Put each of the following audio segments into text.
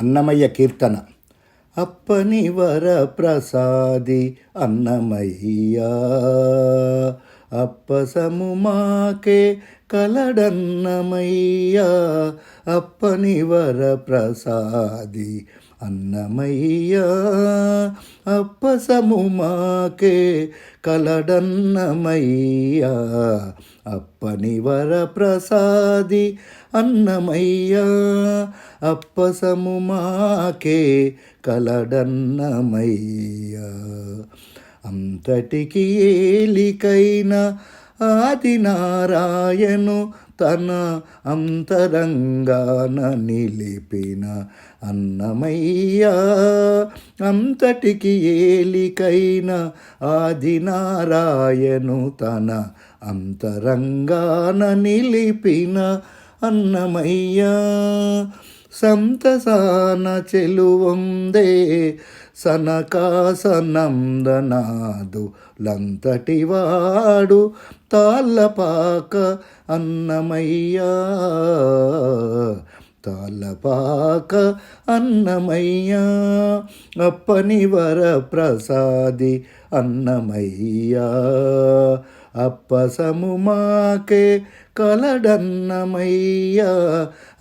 అన్నమయ్య కీర్తన. అప్పని వర ప్రసాది అన్నమయ్యా అప్పసము మాకే కలడన్నమయ్యా అప్పని వర ప్రసాది అన్నమయ్యా అప్పసము మాకే కలడన్నమయ్యా అప్పని వర ప్రసాది అన్నమయ్యా అప్పసము మాకే కలడన్నమయ్యా. అంతటికి ఏలికైన ఆది నారాయణు తన అంతరంగాన నిలిపిన అన్నమయ్యా. అంతటికి ఏలికైన ఆదినారాయణు తన అంతరంగాన నిలిపిన అన్నమయ్యా. సంతసాన చెలువందే సనకాసనందనాదు లంతటివాడు తాళ్ళపాక అన్నమయ్యా. తాళ్ళపాక అన్నమయ్యా అప్పని వర ప్రసాది అన్నమయ్యా. అప్పసము మాకే కలడన్నమయ్యా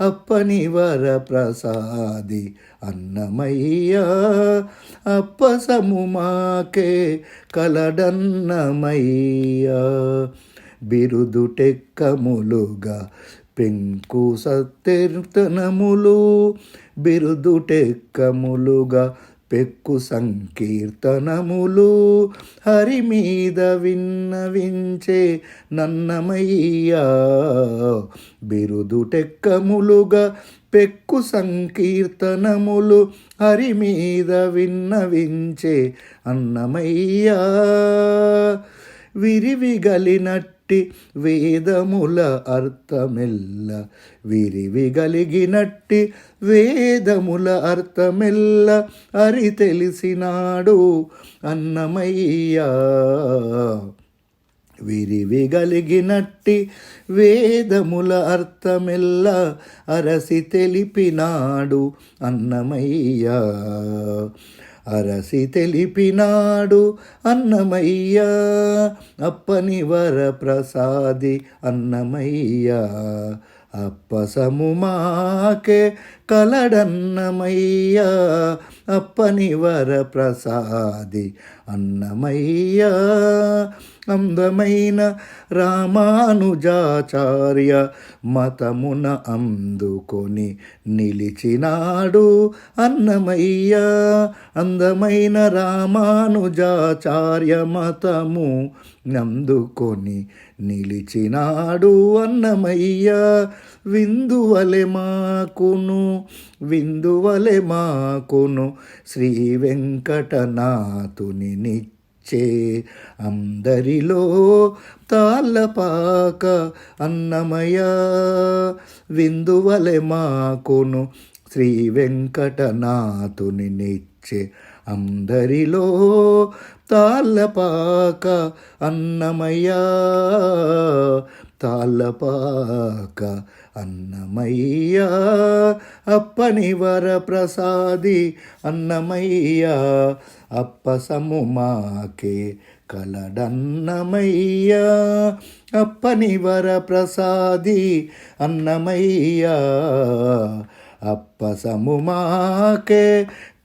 అప్పని వర ప్రసాది అన్నమయ్యా. అప్పసము మాకే కలడన్నమయ్యా బిరుదుటెక్కములుగా పెంకు సత్తీర్తనములు బిరుదుటెక్కములుగా పెక్కు సంకీర్తనములు హరి మీద విన్నవించే నన్నమయ్యా. బిరుదుటెక్కములుగా పెక్కు సంకీర్తనములు హరి మీద విన్నవించే అన్నమయ్యా. విరివిగలినట్టు వేదముల అర్థమెల్ల. విరివిగలిగినట్టి వేదముల అర్థమెల్ల. అరి తెలిసినాడు అన్నమయ్యా. విరివిగలిగినట్టి వేదముల అర్థమెల్ల. అరసి తెలిపినాడు అన్నమయ్యా. అరసి తెలిపినాడు అన్నమయ్య అప్పని వర ప్రసాది అన్నమయ్య అప్పసము మాకే కలడన్నమయ్య అప్పని వర ప్రసాది అన్నమయ్యా అందమైన రామానుజాచార్య మతమున అందుకొని నిలిచినాడు అన్నమయ్య అందమైన రామానుజాచార్య మతము నందుకొని నిలిచినాడు అన్నమయ్య. విందువలె మాకును విందువలె మాకును శ్రీ వెంకటనాథుని నిచ్చే అందరిలో తాళ్ళపాక అన్నమయ విందువలె మాకును శ్రీ వెంకటనాథుని నిచ్చే అందరిలో తాళ్ళపాక అన్నమయ్యా. తాళ్ళపాక అన్నమయ్యా అప్పని వర ప్రసాది అన్నమయ్యా అప్ప సముమాకే కలడన్నమయ్యా అప్పని వర ప్రసాది అన్నమయ్యా అప్ప సముమాకే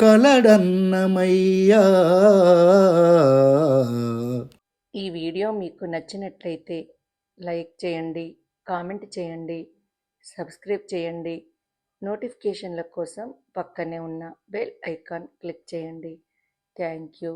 కలడన్నమయ్యా. ఈ వీడియో మీకు నచ్చినట్లయితే లైక్ చేయండి కామెంట్ చేయండి సబ్స్క్రైబ్ చేయండి. నోటిఫికేషన్ల కోసం పక్కనే ఉన్న బెల్ ఐకాన్ క్లిక్ చేయండి. Thank you.